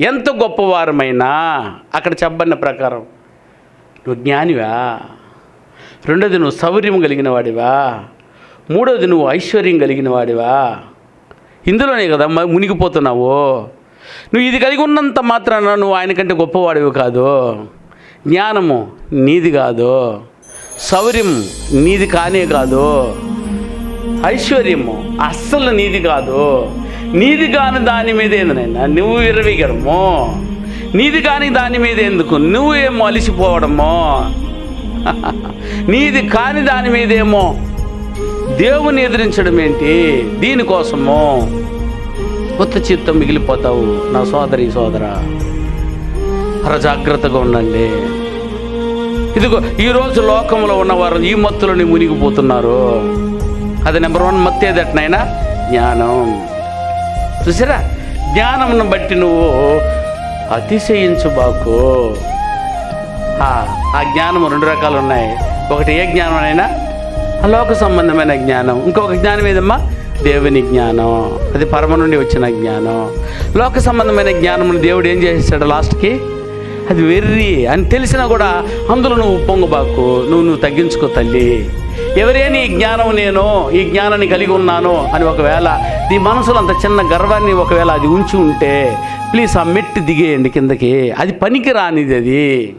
ఎంత గొప్పవారమైనా అక్కడ చెప్పబడిన ప్రకారం నువ్వు జ్ఞానివా? రెండోది నువ్వు సౌర్యం కలిగిన వాడివా మూడోది నువ్వు ఐశ్వర్యం కలిగిన వాడివా ఇందులోనే కదా మునిగిపోతున్నావు. నువ్వు ఇది కలిగి ఉన్నంత మాత్రాన నువ్వు ఆయన కంటే గొప్పవాడివి కాదు. జ్ఞానము నీది కాదు. సౌర్యం నీది కానే కాదు. ఐశ్వర్యము అస్సలు నీది కాదు. నీది కాని దాని మీద ఏందనైనా నువ్వు విరవీగడము. నీది కాని దాని మీద ఎందుకు నువ్వు ఏమో అలిసిపోవడమో. నీది కాని దాని మీదేమో. దేవుని ఎదిరించడం ఏంటి? దీనికోసము. కొత్త చిత్తం మిగిలిపోతావు. నా సోదరి సోదర అర జాగ్రత్తగా ఉండండి. ఇదిగో ఈరోజు లోకంలో ఉన్నవారు ఈ మత్తులని మునిగిపోతున్నారు. అది నెంబర్ వన్ మత్తు ఏదట్నైనా జ్ఞానం. చూసారా? జ్ఞానమును బట్టి నువ్వు అతిశయించు బాకు. ఆ ఆ జ్ఞానం రెండు రకాలు ఉన్నాయి. ఒకటి ఏ జ్ఞానం అయినా లోక సంబంధమైన జ్ఞానం. ఇంకొక జ్ఞానం ఏదమ్మా? దేవుని జ్ఞానం. అది పరమ నుండి వచ్చిన జ్ఞానం. లోక సంబంధమైన జ్ఞానం దేవుడు ఏం చేసేసాడు లాస్ట్కి? అది వెర్రి అని తెలిసినా కూడా అందులో నువ్వు పొంగబాకు నువ్వు నువ్వు తగ్గించుకో తల్లి. ఎవరేని ఈ జ్ఞానం నేను ఈ జ్ఞానాన్ని కలిగి ఉన్నాను అని ఒకవేళ నీ మనసులో అంత చిన్న గర్వాన్ని ఒకవేళ అది ఉంచి ఉంటే ప్లీజ్ ఆ మెట్టు దిగేయండి కిందకి. అది పనికి రానిది అది.